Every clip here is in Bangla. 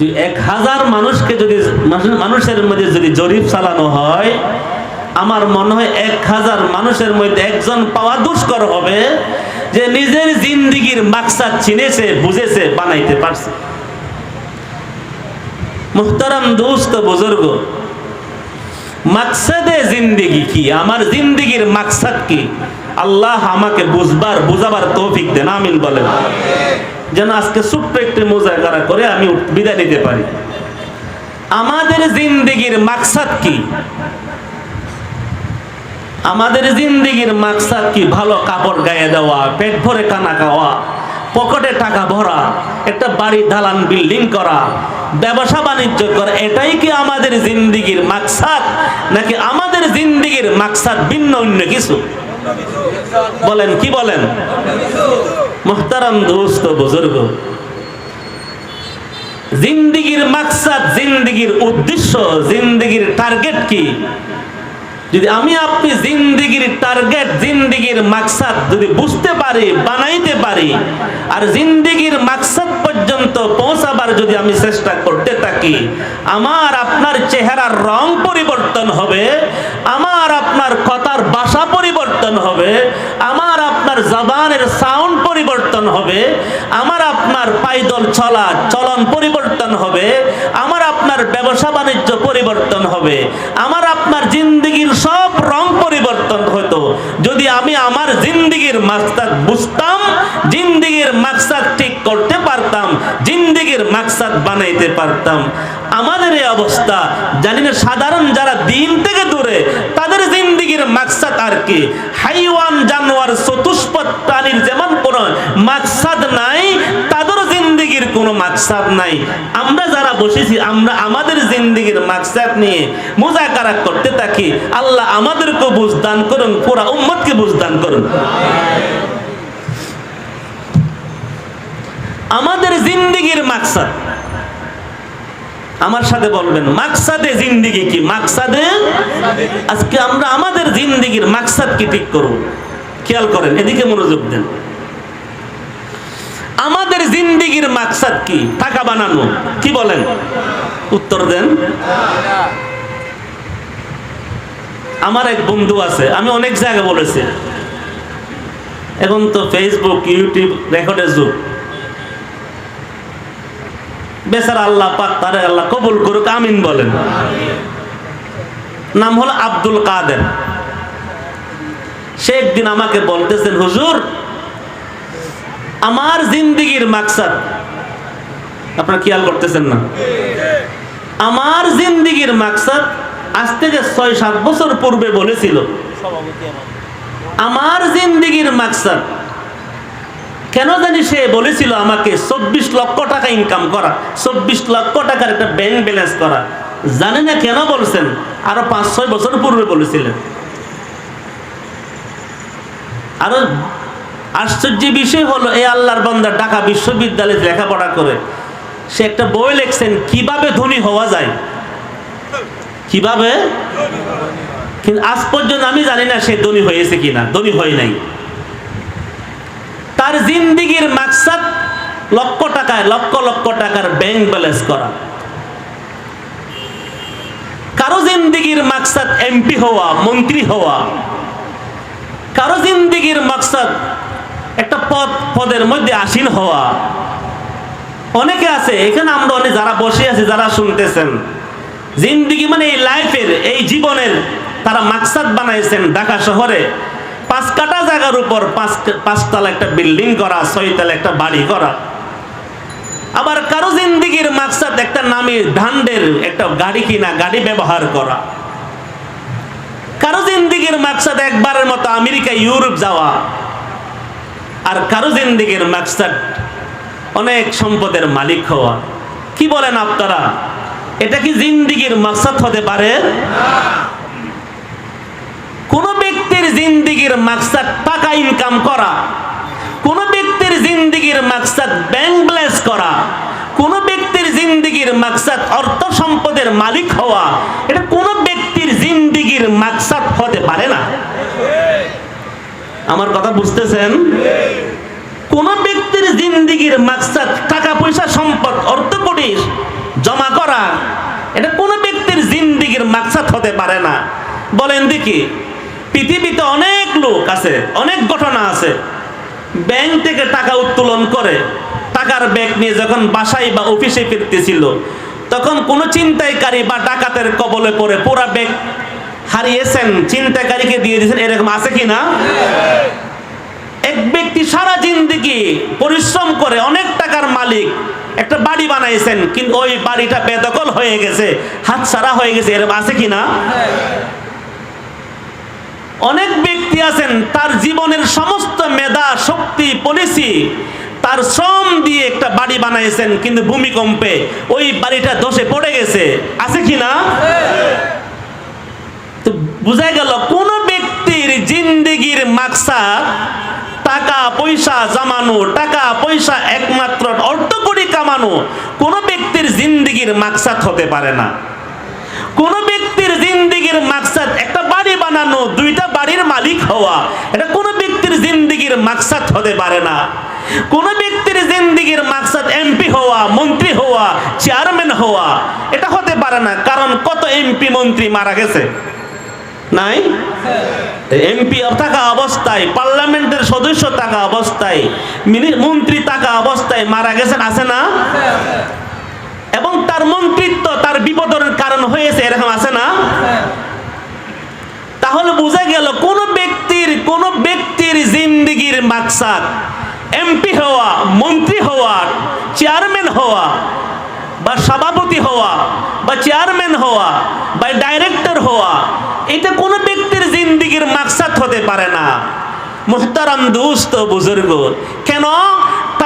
যে এক হাজার মানুষকে যদি মানুষের মধ্যে যদি জরিপ চালানো হয়, আমার মনে হয় এক হাজার মানুষের মধ্যে একজন পাওয়া দুষ্কর হবে যে নিজের জিন্দিগির মাকসাদ চিনেছে, বুঝেছে, বানাইতে পারছে। মুহতারাম দোস্ত বুজুর্গ, মাকসাদে জিন্দিগি কি? আমার জিন্দিগির মাকসাদ কি? আল্লাহ আমাকে বুঝবার বুঝাবার তৌফিক দেন, আমিন বলেন। যেন আজকে ছোট্ট একটি মোজাকারা করে আমি বিদায় নিতে পারি। আমাদের জিন্দিগির মাকসাদ কি? আমাদের জিন্দিগির মাকসাদ কি? ভালো কাপড় গায়ে দেওয়া, পেট ভরে কানা খাওয়া, পকেটে টাকা ভরা, একটা বাড়ি দালান বিল্ডিং করা, ব্যবসা বাণিজ্য করা, এটাই কি আমাদের জিন্দিগির মাকসাদ? নাকি আমাদের জিন্দিগির মাকসাদ ভিন্ন, অন্য কিছু? বলেন, কি বলেন? মোহতারাম দোস্ত, বুজুর্গ। জিন্দিগির মাকসাদ, জিন্দিগির উদ্দেশ্য, জিন্দিগির টার্গেট কি? যদি আমি আপনি জিন্দিগির টার্গেট জিন্দিগির মাকসাদ যদি বুঝতে পারি, বানাইতে পারি, আর জিন্দিগির মাকসাদ পর্যন্ত পৌঁছাবার যদি আমি চেষ্টা করতে থাকি, আমার আপনার চেহারার রং পরিবর্তন হবে, আমার আপনার কথার ভাষা পরিবর্তন হবে, আমার আপনার জবানের সাউন্ড পরিবর্তন হবে, আমার আপনার পাইদল চলা, চলন পরিবর্তন হবে, আমার আপনার ব্যবসা বাণিজ্য পরিবর্তন হবে, আমার আপনার জিন্দিগির সব রং পরিবর্তন হতো যদি আমি আমার জিন্দিগির মাকসাদ বুঝতাম, জিন্দিগির মাকসাদ ঠিক করতে পারতাম, জিন্দিগির মাকসাদ বানাইতে পারতাম। আমাদের এই অবস্থা, জানি না, সাধারণ যারা দিন থেকে দূরে, তাদের জিন্দিগির মাকসাদ আর কি? হাইওয়ান, জানোয়ার, চতুষ্পদ, প্রাণীর যেমন কোনো মাকসাদ নাই, তাদের জিন্দিগির কোনো মাকসাদ নাই। আমরা যারা বসেছি, আমরা আমাদের জিন্দিগির মাকসাদ নিয়ে মুজাকারা করতে থাকি। আল্লাহ আমাদেরকে বুঝদান করুন, পুরা উম্মতকে বুঝদান করুন। আমাদের জিন্দিগির মাকসাদ। আমার সাথে বলবেন, মাকসাদে জিন্দিগি কি? মাকসাদে? আজকে আমরা আমাদের জিন্দিগির মাকসাদ কি ঠিক করব? খেয়াল করেন, এদিকে মনোযোগ দেন। আমাদের জিন্দিগির মাকসাদ কি? টাকা বানানো, কি বলেন? উত্তর দেন। আমার এক বন্ধু আছে, আমি অনেক জায়গায় বলেছি। এখন তো ফেসবুক ইউটিউব রেকর্ডের যুগ। বেচার আল্লাহ পাক তারে আল্লাহ কবুল করুক, আমিন বলেন। নাম হলো আব্দুল কাদের। সে একদিন আমাকে বলতেছেন, হুজুর, আমার জিন্দিগির মাকসাদ আপনারা খেয়াল করতেছেন না। আমার জিন্দিগির মাকসাদ আজ থেকে ছয় সাত বছর পূর্বে বলেছিল, আমার জিন্দিগির মাকসাদ কেন জানি সে বলেছিল আমাকে, চব্বিশ লক্ষ টাকা ইনকাম করা, চব্বিশ লক্ষ টাকার একটা ব্যাংক ব্যালেন্স করা। জানি না কেন বলছেন? আরও পাঁচ, ছয় বছর পূর্বে বলেছিলেন। আরও আশ্চর্য বিষয় হলো, এই আল্লাহর বান্দা ঢাকা বিশ্ববিদ্যালয়ে লেখাপড়া করে। সে একটা বই লিখছেন, কীভাবে ধনী হওয়া যায়? কীভাবে? কিন্তু আজ পর্যন্ত আমি জানি না সে ধনী হয়েছে কিনা, ধনী হয় নাই। তার জিন্দিগির মাকসাদ লক্ষ টাকায়, লক্ষ লক্ষ টাকার ব্যাংক ব্যালেন্স করা। কারও জিন্দিগির মাকসাদ এমপি হওয়া, মন্ত্রী হওয়া, কারও জিন্দিগির মাকসাদ একটা পদ, পদের মধ্যে আসীন হওয়া। অনেকে আছে, এখানে আমরা অনেক যারা বসে আছি, যারা শুনতেছেন, জিন্দিগি মানে এই লাইফের এই জীবনের তারা মাকসাদ বানাইছেন ঢাকা শহরে। পাঁচ কাটা জায়গার উপর পাঁচ পাঁচতলা একটা বিল্ডিং করা ছয়তলা একটা বাড়ি করা। আবার কারও জিন্দিগির মাকসাদ একটা নামি ধান্ডের একটা গাড়ি কিনা, গাড়ি ব্যবহার করা। কারও জিন্দিগির মাকসাদ একবারের মতো আমেরিকা, ইউরোপ যাওয়া। আর কারও জিন্দিগির মাকসাদ অনেক সম্পদের মালিক হওয়া। কি বলেন আপনারা? এটা কি জিন্দিগির মাকসাদ হতে পারে? কোন ব্যক্তির জিন্দিগির মাকসাদ টাকা ইনকাম করা, কোন ব্যক্তির জিন্দিগির মাকসাদ ব্যাংক ব্যালেন্স করা, কোন ব্যক্তির জিন্দিগির মাকসাদ অর্থ সম্পদের মালিক হওয়া, এটা কোন ব্যক্তির জিন্দিগির মাকসাদ হতে পারে না। আমার কথা বুঝতেছেন? কোন ব্যক্তির জিন্দিগির মাকসাদ টাকা পয়সা সম্পদ অর্থ কোটির মাকসাদ হতে পারে না। বলেন দেখি। পৃথিবীতে অনেক লোক আছে, অনেক ঘটনা আছে। ব্যাংক থেকে টাকা উত্তোলন করে, টাকার ব্যাগ নিয়ে যখন বাসায় বা অফিসে ফিরতেছিল, তখন কোনো চিন্তাইকারী বা ডাকাতের কবলে পড়ে পুরা ব্যাগ হারিয়েছেন চিন্তাকারীকে দিয়ে দিয়েছেন, এরকম আছে কি না? এক ব্যক্তি সারা জিন্দিগি পরিশ্রম করে অনেক টাকার মালিক একটা বাড়ি বানাইছেন, কিন্তু ওই বাড়িটা বেদখল হয়ে গেছে হাত সারা হয়ে গেছে, এরকম আছে কি না? অনেক ব্যক্তি আছেন, তার জীবনের সমস্ত মেধা, শক্তি পলিসি তার শ্রম দিয়ে একটা বাড়ি বানাইছেন, কিন্তু ভূমিকম্পে ওই বাড়িটা ধসে পড়ে গেছে। আছে কি না? তো বোঝা গেল, কোন ব্যক্তির জিন্দিগির মাকসাদ টাকা, পয়সা জমানো, টাকা, পয়সা একমাত্র অর্থ কোটি কামানো, কোন ব্যক্তির জিন্দিগির মাকসাদ হতে পারে না। কোন ব্যক্তির জিন্দিগির মাকসাদ, একটা বাড়ি বানানো, দুইটা বাড়ির মালিক হওয়া, এটা কোন ব্যক্তির জিন্দিগির মাকসাদ হতে পারে না। কোন ব্যক্তির জিন্দিগির মাকসাদ এমপি হওয়া, মন্ত্রী হওয়া, চেয়ারম্যান হওয়া, এটা হতে পারে না, কারণ কত এমপি মন্ত্রী মারা গেছে? নাই? এমপি থাকা অবস্থায়, পার্লামেন্টের সদস্য থাকা অবস্থায়, মিনি- মন্ত্রী থাকা অবস্থায় মারা গেছেন, আছে না? এবং তার মন্ত্রিত্ব, তার বিপদের কারণ হয়েছে, এরকম আছে না? তাহলে বোঝা গেল, কোন ব্যক্তির কোন ব্যক্তির জিন্দিগির মাকসাদ এমপি হওয়া, মন্ত্রী হওয়া, চেয়ারম্যান হওয়া, বা সভাপতি হওয়া, বা চেয়ারম্যান হওয়া, বা ডাইরেক্টর হওয়া, এটা কোনো ব্যক্তির জিন্দিগির মাকসাদ হতে পারে না। মুহতারাম দুস্ত, বুজুর্গ, কেন?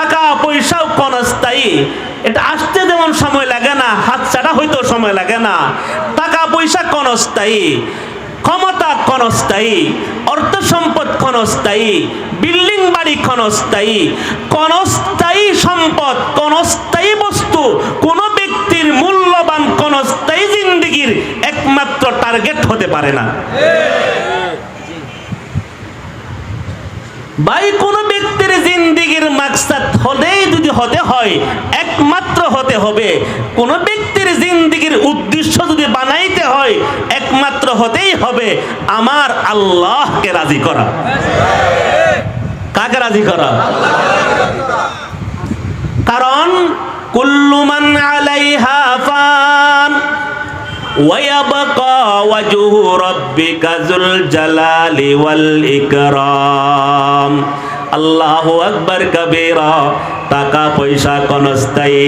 টাকা পয়সাও ক্ষণস্থায়ী এটা আসতে যেমন সময় লাগে না, হাত ছাড়া হইতেও সময় লাগে না। টাকা পয়সা ক্ষণস্থায়ী ক্ষমতা ক্ষণস্থায়ী অর্থ সম্পদ ক্ষণস্থায়ী বিল্ডিং বাড়ি ক্ষণস্থায়ী ক্ষণস্থায়ী সম্পদ ক্ষণস্থায়ী বস্তু, কোন ব্যক্তির মূল্যবান ক্ষণস্থায়ী জিন্দিগির একমাত্র টার্গেট হতে পারে না। ভাই, কোন ব্যক্তির জিন্দিগির হতে হয় একমাত্র হতে হবে কোন ব্যক্তির জিন্দিগির উদ্দেশ্য যদি বানাইতে হয় একমাত্র হতেই হবে আমার আল্লাহকে রাজি করা কাকে রাজি করা কারণ কুল্লুমান আলাইহা ফান ويبقى وجه ربك ذو الجلال والإكرام আল্লাহ আকবর কবিরা, টাকা পয়সা ক্ষণস্থায়ী,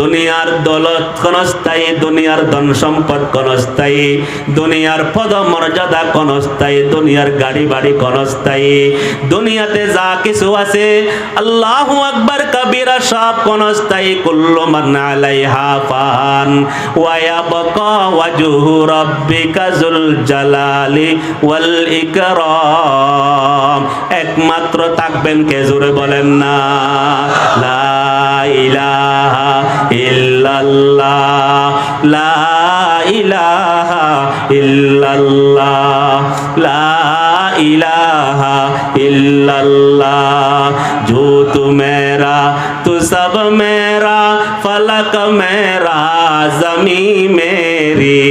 দুনিয়ার দৌলত ক্ষণস্থায়ী, দুনিয়ার ধন সম্পদ ক্ষণস্থায়ী, দুনিয়ার পদ মর্যাদা ক্ষণস্থায়ী, দুনিয়ার গাড়ি বাড়ি ক্ষণস্থায়ী, দুনিয়াতে যা কিছু আছে, আল্লাহ আকবর কবিরা সব ক্ষণস্থায়ী, কুল্লু মান আলাইহা ফান ওয়ায়াবকা ওয়াজহু রাব্বিকা যুল জালালি ওয়াল ইকরাম, একমাত্র থাকবেন কে জোরে বলেন না। লা ইলাহা ইল্লাল্লাহ। লা ইলাহা ইল্লাল্লাহ। লা ইলাহা ইল্লাল্লাহ। জো তু মেরা, তু সব মেরা, ফলক মেরা, জমি মেরি।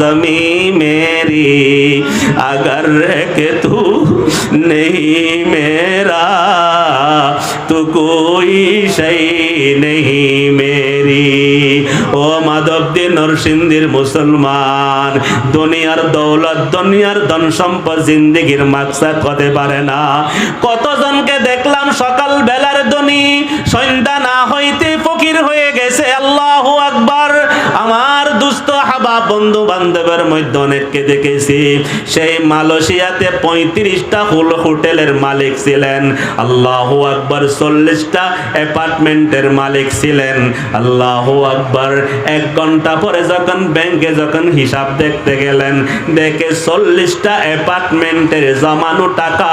जमी मेरी अगर के तू नहीं मेरा तो कोई शई नहीं मेरी ও মাধবদী নরসিংদীর মুসলমান দুনিয়ার দৌলত দুনিয়ার ধন সম্পদ জিন্দিগির মাকসাদ হতে পারে না কতজনকে দেখলাম সকাল বেলার ধনী সন্ধ্যা দুস্থ বন্ধু বান্ধবের মধ্যে অনেককে দেখেছি। সেই মালয়েশিয়াতে পঁয়ত্রিশটা হুল হোটেলের মালিক ছিলেন। আল্লাহ আকবার চল্লিশটা অ্যাপার্টমেন্টের মালিক ছিলেন। আল্লাহ আকবার এক ঘণ্টা পরে যখন ব্যাংকে যখন হিসাব দেখতে গেলেন, দেখে চল্লিশটা অ্যাপার্টমেন্টের জমানো টাকা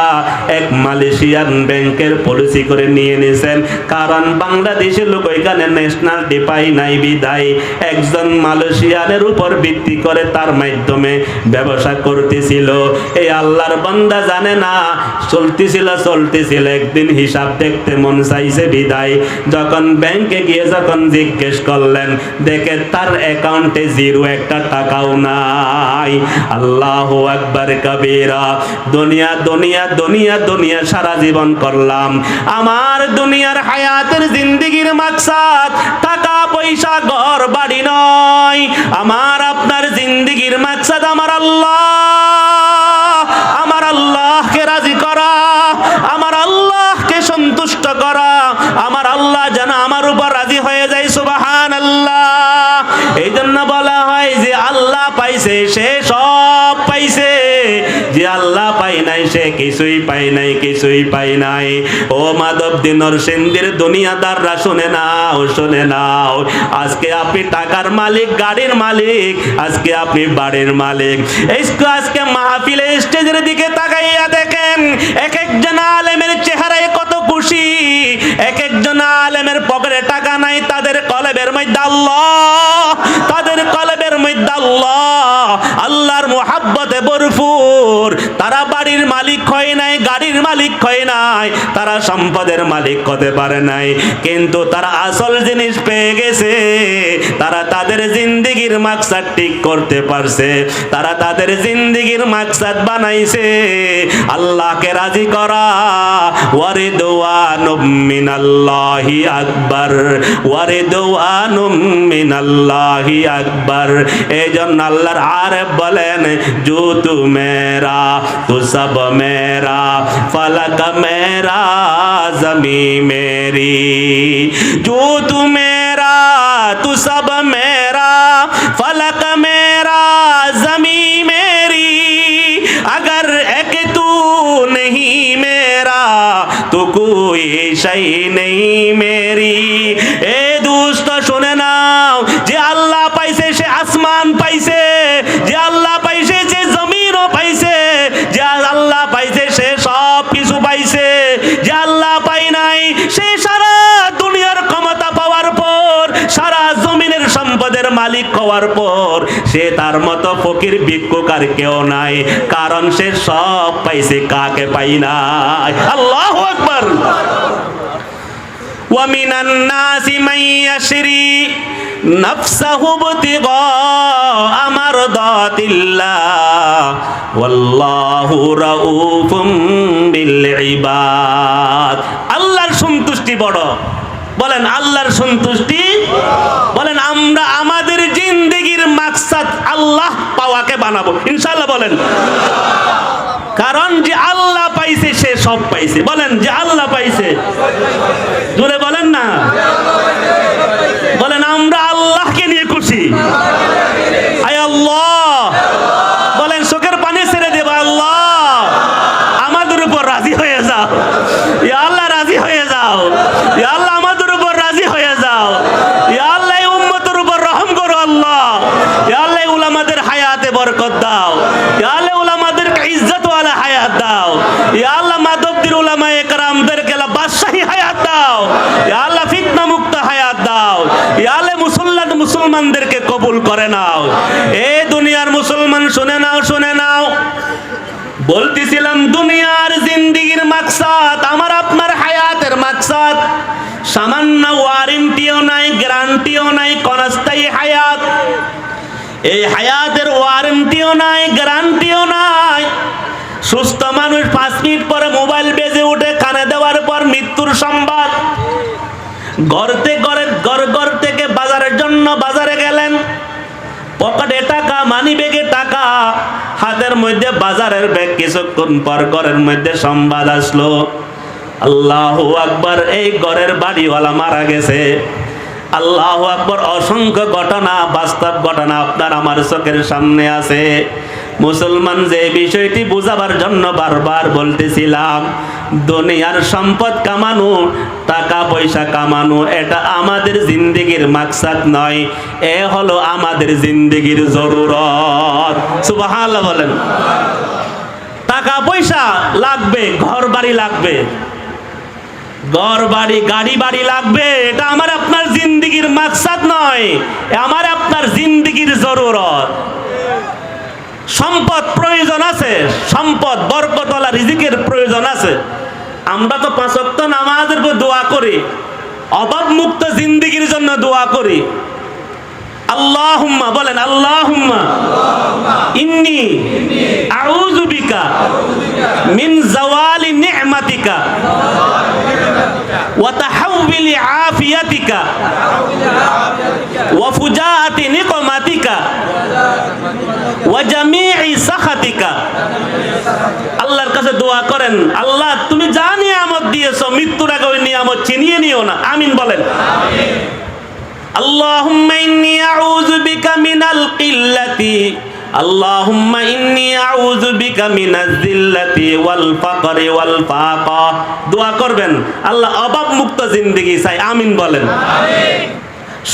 এক মালয়েশিয়ান ব্যাংকের পলিসি করে নিয়ে নিয়েছেন কারণ বাংলাদেশের লোক ওইখানে ন্যাশনাল ডিপাই নাই বিদায়। একজন মালয়েশিয়ানের উপর ভিত্তি করে তার মাধ্যমে ব্যবসা করতেছিল। এই আল্লাহর বান্দা জানে না, চলতেছিল চলতেছিল। একদিন হিসাব দেখতে মন চাইছে বিদায়। যখন ব্যাংকে গিয়ে যখন জিজ্ঞেস করলেন, দেখে তার অ্যাকাউন্টে জিরো একটা টাকাও নাই। আল্লাহ একবার কবিরা, দুনিয়া দুনিয়া দুনিয়া দুনিয়া সারা জীবন করলাম। আমার দুনিয়ার হায়াতের জিন্দিগির মাকসাদ, টাকা, পয়সা, ঘর, বাড়ি নয়। আমার মাকসাদ আমার আল্লাহ, আমার আল্লাহকে রাজি করা, আমার আল্লাহকে সন্তুষ্ট করা, আমার আল্লাহ যেন আমার উপর রাজি হয়ে যায় সুবাহান আল্লাহ এই জন্য বলা হয় যে, আল্লাহ পাইছে সে সব যে আল্লাহ পাই নাই, সে কিছুই পাই নাই, কিছুই পাই নাই। ও মাধব দিনর সেন্দির দুনিয়াদাররা শুনে নাও শুনে নাও। আজকে আপনি টাকার মালিক, গাড়ির মালিক, আজকে আপনি বাড়ির মালিক। আজকে মাহফিলে স্টেজের দিকে তাকাইয়া দেখেন এক একজন আলেমের চেহারায় কত খুশি। এক একজন আলেমের পকেটে টাকা নাই, তাদের কলেবের মধ্যে আল্লাহ, তাদের কলেবের মধ্যে আল্লাহ আল্লাহর মোহাব্বতে ভরপুর তারা বাড়ির মালিক হয় নাই। গাড়ির মালিক হয় নাই, তারা সম্পদের মালিক হতে পারে নাই। কিন্তু তারা আসল জিনিস পেয়ে গেছে, তারা তাদের জিন্দিগির মাকসাদ ঠিক করতে পারছে, তারা তাদের জিন্দিগির মাকসাদ বানাইছে। আল্লাহকে রাজি করা ওয়ারে দোয়ানুম মিনাল্লাহি আকবার ওয়ারে দোয়ানুম মিনাল্লাহি আকবার। এই জন্য আল্লাহর আরেফ বলেন জু তু মেরা তু সব মেরা। फलक मेरा जमी मेरी जो तू मेरा तू सब মালিক হওয়ার পর সে তার মতো ফকির ভিক্ষুক আর কেউ নাই কারণ সে সব পাইছে কাকে পাই নাই আল্লাহ আকবার ومن الناس من يشري نفسه ابتغاء مرضات الله والله رؤوف بالعباد আল্লাহর সন্তুষ্টি বড় বলেন আল্লাহর সন্তুষ্টি? বলেন, আমরা আমাদের জিন্দেগির মাকসাদ আল্লাহ পাওয়াকে বানাবো। ইনশাল্লাহ বলেন। কারণ যে আল্লাহ পাইছে, সে সব পাইছে। বলেন, যে আল্লাহ পাইছে। জোরে বলেন না। বলেন, আমরা আল্লাহকে নিয়ে খুশি আয় আল্লাহ বলেন চোখের পানি ছেড়ে দেব আল্লাহ আমাদের উপর রাজি হয়ে যাও ইয়া আল্লাহ রাজি হয়ে যাও ইয়া আল্লাহ আমাদের উপর রাজি হয়ে যাও ইয়া আল্লাহ এই উম্মতের উপর রহম করো আল্লাহ ইয়া আল্লাহ এই উলামাদের হায়াতে বরকত দাও ইয়া আল্লাহ উলামাদেরকে ইজ্জত ওয়ালা হায়াত দাও ইয়া আল্লাহ মাদবদির উলামা একরামদের কেলা বাদশাহী হায়াত দাও ইয়া আল্লাহ ফিতনা মুক্ত হায়াত দাও ইয়া আল্লাহ মুসলমান মুসলমানদেরকে কবুল করে নাও। এ দুনিয়ার মুসলমান, শুনে নাও শুনে নাও। বলতেছিলাম, দুনিয়ার জিন্দিগির মাকসাদ, আমার আপনার হায়াতের মাকসাদ। সামান্য ওয়ারেন্টিও নাই, গ্যারান্টিও নাই কনস্থায়ী হায়াত। এই হায়াতের ওয়ারেন্টিও নাই, গ্যারান্টিও নাই। সুস্থ মানুষ পাঁচ মিনিট পরে মোবাইল বেজে উঠে কানে দেওয়ার পর মৃত্যুর সংবাদ। গড়তে গড়ে গড় গড় থেকে বাজারের জন্য বাজারে গেলেন পকেটে টাকা মানি ব্যাগে টাকা। হাতের মধ্যে বাজারের ব্যাগ কিছুক্ষণ পর ঘরের মধ্যে সংবাদ আসলো। আল্লাহ আকবার, এই ঘরের বাড়িওয়ালা মারা গেছে। আল্লাহ আকবর, অসংখ্য ঘটনা, বাস্তব ঘটনা আপনার আমার চোখের সামনে আছে। মুসলমান যে বিষয়টি বুঝাবার জন্য বারবার বলতেছিলাম দুনিয়ার সম্পদ কামানো, টাকা পয়সা কামানো, এটা আমাদের জিন্দিগির মাকসাদ নয়, এ হলো আমাদের জিন্দিগির জরুরত। সুবহানাল্লাহ বলেন। টাকা পয়সা লাগবে ঘর বাড়ি লাগবে। ঘর বাড়ি গাড়ি বাড়ি লাগবে, এটা আমার আপনার জিন্দিগির মাকসাদ নয় আমার আপনার জিন্দিগির জরুরত। সম্পদ প্রয়োজন আছে, সম্পদ বরকতলা রিজিকের প্রয়োজন আছে। আমরা তো পাঁচ ওয়াক্ত নামাজের উপর দোয়া করি। অভাব মুক্ত জিন্দিগির জন্য দোয়া করি। আল্লাহুম্মা, বলেন আল্লাহুম্মা। ইন্নি ওয়া ওয়া সাখাতিকা। আল্লাহর কাছে দোয়া করেন, আল্লাহ তুমি নিয়ামত দিয়েছো মৃত্যুর আগে ওই নিয়ামত ছিনিয়ে নিও না আমিন বলেন اللهم إني أعوذ بك من القلة اللهم إني أعوذ بك من الذلة والفقر والفاقة দোয়া করবেন আল্লাহ অভাব মুক্ত জিন্দেগি চাই আমিন বলেন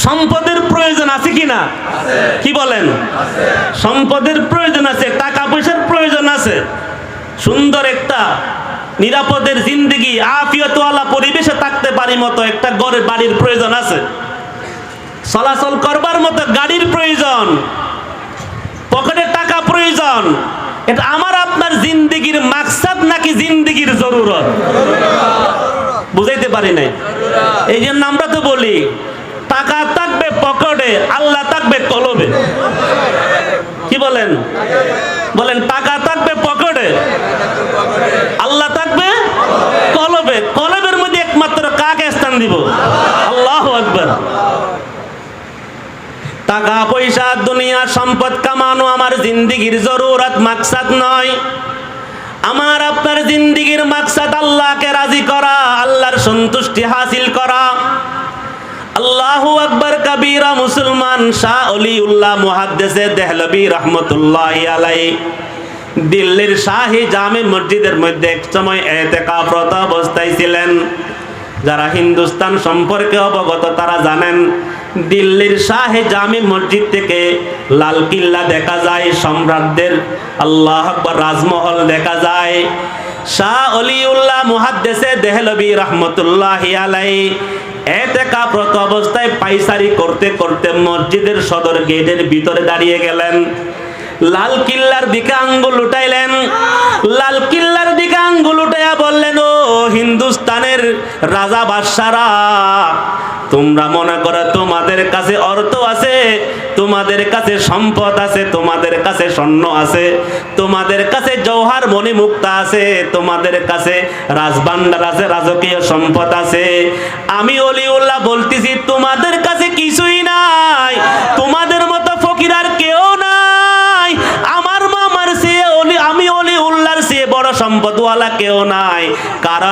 সম্পদের প্রয়োজন আছে কি না কি বলেন সম্পদের প্রয়োজন আছে টাকা পয়সার প্রয়োজন আছে সুন্দর একটা নিরাপদের জিন্দেগি, আফিয়তওয়ালা পরিবেশে থাকতে পারি মতো একটা ঘরের বাড়ির প্রয়োজন আছে। চলাচল করবার মতো গাড়ির প্রয়োজন, পকেটে টাকা প্রয়োজন। এটা আমার আপনার জিন্দিগির মাকসাদ নাকি জিন্দিগির জরুরত? বুঝাইতে পারি নাই। এই জন্য আমরা তো বলি, টাকা থাকবে পকেটে, আল্লাহ থাকবে কলবে। কি বলেন? বলেন, টাকা থাকবে পকেটে কলবে কলবের মধ্যে একমাত্র কাকে স্থান দিব? আল্লাহ আকবার। টাকা পয়সা, দুনিয়া সম্পদ কামানো আমার জিন্দিগির জরুরত, মাকসাদ নয়। আমার, আপনার জিন্দিগির মাকসাদ আল্লাহকে রাজি করা, আল্লাহর সন্তুষ্টি হাসিল করা। আল্লাহু আকবার কবিরা মুসলমান শাহ অলিউল্লাহ মুহাদ্দিসে দেহলবি রহমতুল্লাহ আলাই দিল্লির শাহী জামে মসজিদের মধ্যে এক সময় এতেকাফরত অবস্থায় ছিলেন। যারা হিন্দুস্তান সম্পর্কে অবগত, তারা জানেন, দিল্লির শাহে জামি মসজিদ থেকে লাল কিল্লা দেখা যায়, সম্রাটদের আল্লাহ রাজমহল দেখা যায়। শাহ অলিউল্লাহ মুহাদ্দেসে দেহলবি রহমতুল্লাহ আলাই এতেকাফরত অবস্থায় পাইসারি করতে করতে মসজিদের সদর গেটের ভিতরে দাঁড়িয়ে গেলেন। লাল কিল্লার দিকে আঙ্গুল উঠাইলেন। লাল কিল্লার দিকে আঙ্গুল উঠাইয়া বললেন, ও হিন্দুস্তানের রাজা বাদশারা, তোমরা মনে করো তোমাদের কাছে অর্থ আছে, তোমাদের কাছে সম্পদ আছে, তোমাদের কাছে স্বর্ণ আছে, তোমাদের কাছে জৌহার মণি মুক্তা আছে, তোমাদের কাছে রাজভান্ডার আছে, রাজকীয় সম্পদ আছে। আমি অলিউল্লাহ বলতেছি, তোমাদের কাছে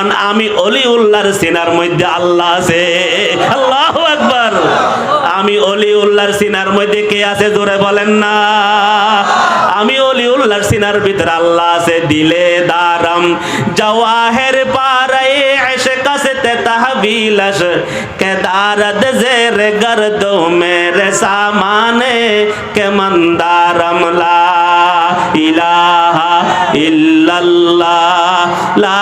কারণ আমি অলি উল্লাহর সিনার মধ্যে আল্লাহ আছে। আল্লাহ একবার আমি অলি উল্লাহর সিনার মধ্যে কে আছে জোরে বলেন না। আমি অলি উল্লাহর সিনার ভিতরে আল্লাহ আছে, দিলে দারম। জওয়াহের পারায়ে এসে কাছে তে তাহবিলাস কে দারদ জের গর্দো মেরে সামানে কে মন্দারম লা ইলাহা ইল্লাল্লাহ, লা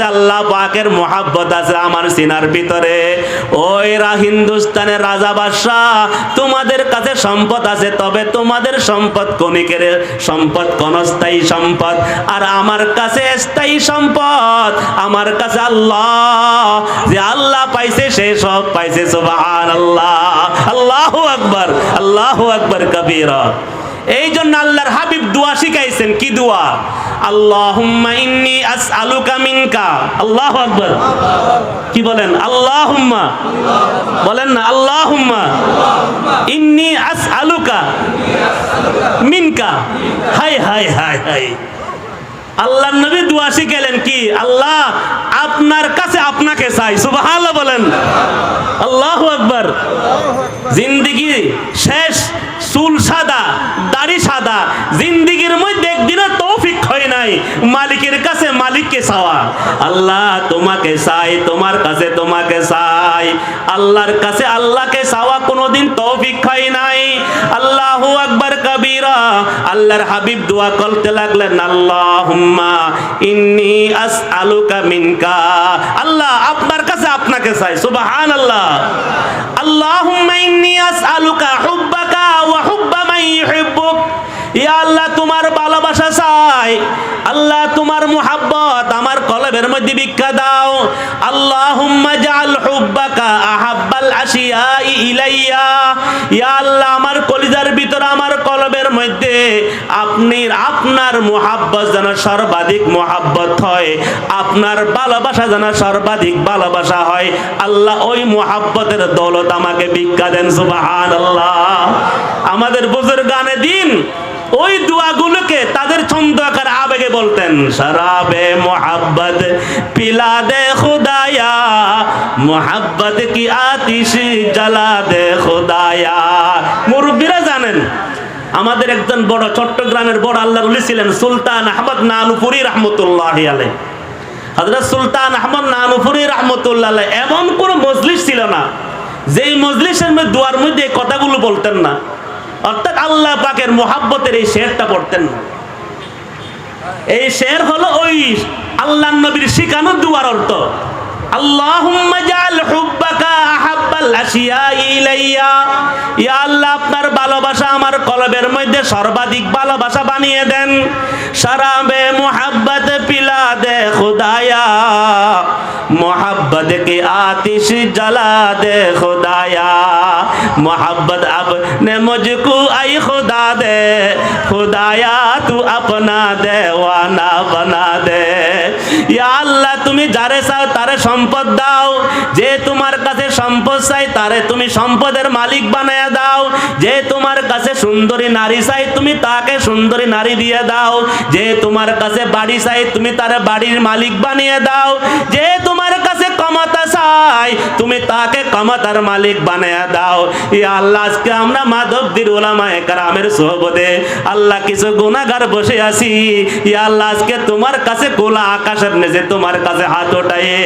আছে আল্লাহ পাকের মোহাব্বত আছে আমার সিনার ভিতরে। ওইরা হিন্দুস্তানের রাজা বাদশাহ, তোমাদের কাছে সম্পদ আছে, তবে তোমাদের সম্পদ কণিকের, সম্পদ ক্ষণস্থায়ী সম্পদ। আর আমার কাছে স্থায়ী সম্পদ, আমার কাছে আল্লাহ। যে আল্লাহ পাইছে, সে সব পাইছে সুবহান আল্লাহ আল্লাহু আকবার আল্লাহু আকবার, কবীরা। এই জন্য আল্লাহর হাবিব দোয়া শিখাইছেন, কি দোয়া? আল্লাহুম্মা ইন্নি আসআলুকা মিনকা। আল্লাহু আকবার। কি বলেন? আল্লাহুম্মা। বলেন না, আল্লাহুম্মা। ইন্নি আসআলুকা মিনকা। হাই হাই হাই হাই। আল্লাহ নবী দোয়া শিখাইলেন কি? আল্লাহ আপনার কাছে আপনাকে চাই, সুবহানাল্লাহ বলেন। আল্লাহু আকবার। জিন্দিগি শেষ চুল সাদা, দাড়ি সাদা, জিন্দিগির মধ্যে একদিনও তৌফিক হয় নাই। মালিকের কাছে মালিককে চাওয়া। আল্লাহ তোমাকে চাই, তোমার কাছে তোমাকে চাই। আল্লাহর কাছে আল্লাহকে চাওয়া কোনোদিন তৌফিক হয় নাই। আল্লাহু আকবার কবিরা। আল্লাহর হাবিব দোয়া করতে লাগলেন, আল্লাহুম্মা ইন্নি আসআলুকা মিনকা। আল্লাহ আপনার কাছে আপনাকে চাই, সুবহানাল্লাহ। আল্লাহুম্মা ইন্নি আসআলুকা হুব্বাকা ওয়া হুব্বা মান ইউহিব্বুক ইয়া আল্লাহ, তোমার ভালোবাসা চাই। আল্লাহ, তোমার মুহাব্বত আমার কলবের মধ্যে ভিক্ষা দাও। আল্লাহুম্মা জাআল হুব্বাকা আহাব্বাল আশিয়াই ইলাইয়া। ইয়া আল্লাহ, আমার কলিজার ভিতর, আমার কলবের মধ্যে আপনি, আপনার মুহাব্বত যেন সর্বাধিক মুহাব্বত হয়। আপনার ভালোবাসা যেন সর্বাধিক ভালোবাসা হয়। আল্লাহ, ওই মুহাব্বতের দৌলত আমাকে ভিক্ষা দেন, সুবহানাল্লাহ। আমাদের বুজুর্গানে দিন ওই দোয়াগুলোকে তাদের ছন্দ আকার আবেগে বলতেন, শরাবে মোহাব্বত পিলা দে খুদায়া, মোহাব্বত কি আতিশ জ্বালা দে খুদায়া। মুরব্বীরা জানেন, আমাদের একজন বড় চট্টগ্রামের বড় আল্লাহ ছিলেন সুলতান আহমদ নানুপুরি রহমতুল্লাহ আলাই হজরত সুলতান আহমদ নানুপুরি রহমতুল্লাহ এমন কোন মজলিস ছিল না, যেই মজলিসের মধ্যে, দুয়ার মধ্যে কথাগুলো বলতেন না। অর্থাৎ আল্লাহ পাকের মোহাব্বতের এই শেরটা পড়তেন এই শের হলো ওই আল্লাহ নবীর শিখানো দুয়ার অর্থ। আপনার ভালোবাসা আমার কলবের মধ্যে সর্বাধিক ভালোবাসা বানিয়ে দেন। শরাবে মোহাব্বত পিলা দে খুদায়া। मोहब्बत के आतिश जला दे खुदाया। मोहब्बत अब ने मुझको आई खुदा दे। खुदाया, तू अपना देवाना बना दे। या अल्लाह তুমি যারে চাও তারে সম্পদ দাও। যে তোমার কাছে সম্পদ চাই তারে তুমি সম্পদের মালিক বানায়া দাও। যে তোমার কাছে সুন্দরী নারী চাই তুমি তাকে সুন্দরী নারী দিয়ে দাও। যে তোমার কাছে বাড়ি চাই তুমি তার বাড়ির মালিক বানিয়ে দাও। যে তোমার ক্ষমতা চাই, তুমি তাকে ক্ষমতার মালিক বানিয়ে দাও। ইয়া আল্লাহ আজকে আমরা মাধবদীর ওলামায়ে কেরামের সোহবতে আল্লাহ কিছু গুনাহগার বসে আছি। ইয়া আল্লাহ আজকে তোমার কাছে গোলা আকাশের নেজে তোমার কাছে হাত ওঠায়ে,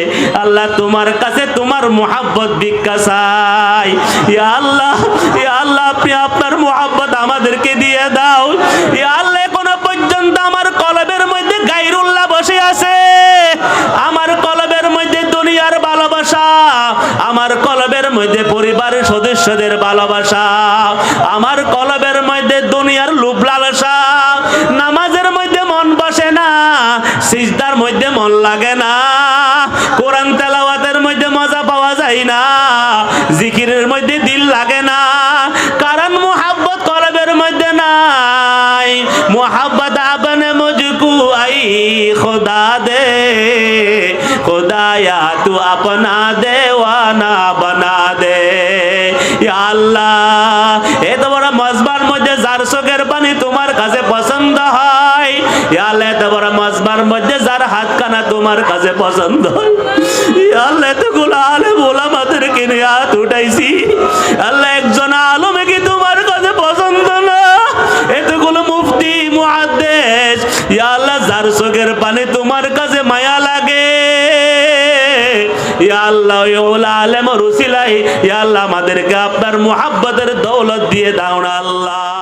আল্লাহ তোমার কাছে তোমার মোহাব্বত ভিক্ষা চাই। ইয়া আল্লাহ ইয়া আল্লাহ আপনি আপনার মোহাব্বত আমাদেরকে দিয়ে দাও। মধ্যে পরিবারের সদস্যদের ভালোবাসা, আমার কলবের মধ্যে দুনিয়ার লুপ লালসা, নামাজের মধ্যে মন বসে না, সিজদার মধ্যে মন লাগে না, কোরআন তেলাওয়াতের মধ্যে মজা পাওয়া যায় না, জিকিরের মধ্যে দিল লাগে না, কারণ মোহাব্বত কলবের মধ্যে নাই, মোহাব্বত আবনে মুজকু আই খোদা দে, খোদায়া তু আপনা দেওয়ানা বানা আল্লাহ এত বড় মজবার মধ্যে যার চোখের পানি তোমার কাছে পছন্দ হয়। আল্লাহ বড় মজবার মধ্যে যার হাত কানা তোমার কাছে পছন্দ আল্লাহ এতগুলো আলে বলা মাদের কিনে হাত আল্লাহ, একজন আলমে কি তোমার কাছে পছন্দ না? এতগুলো মুফতি, মুহাদ্দিস ইয়া আল্লাহ, যার চোখের পানি তোমার আল্লাহ আল্লাহ আমাদেরকে আপনার মোহাব্বতের দৌলত দিয়ে দাও না আল্লাহ।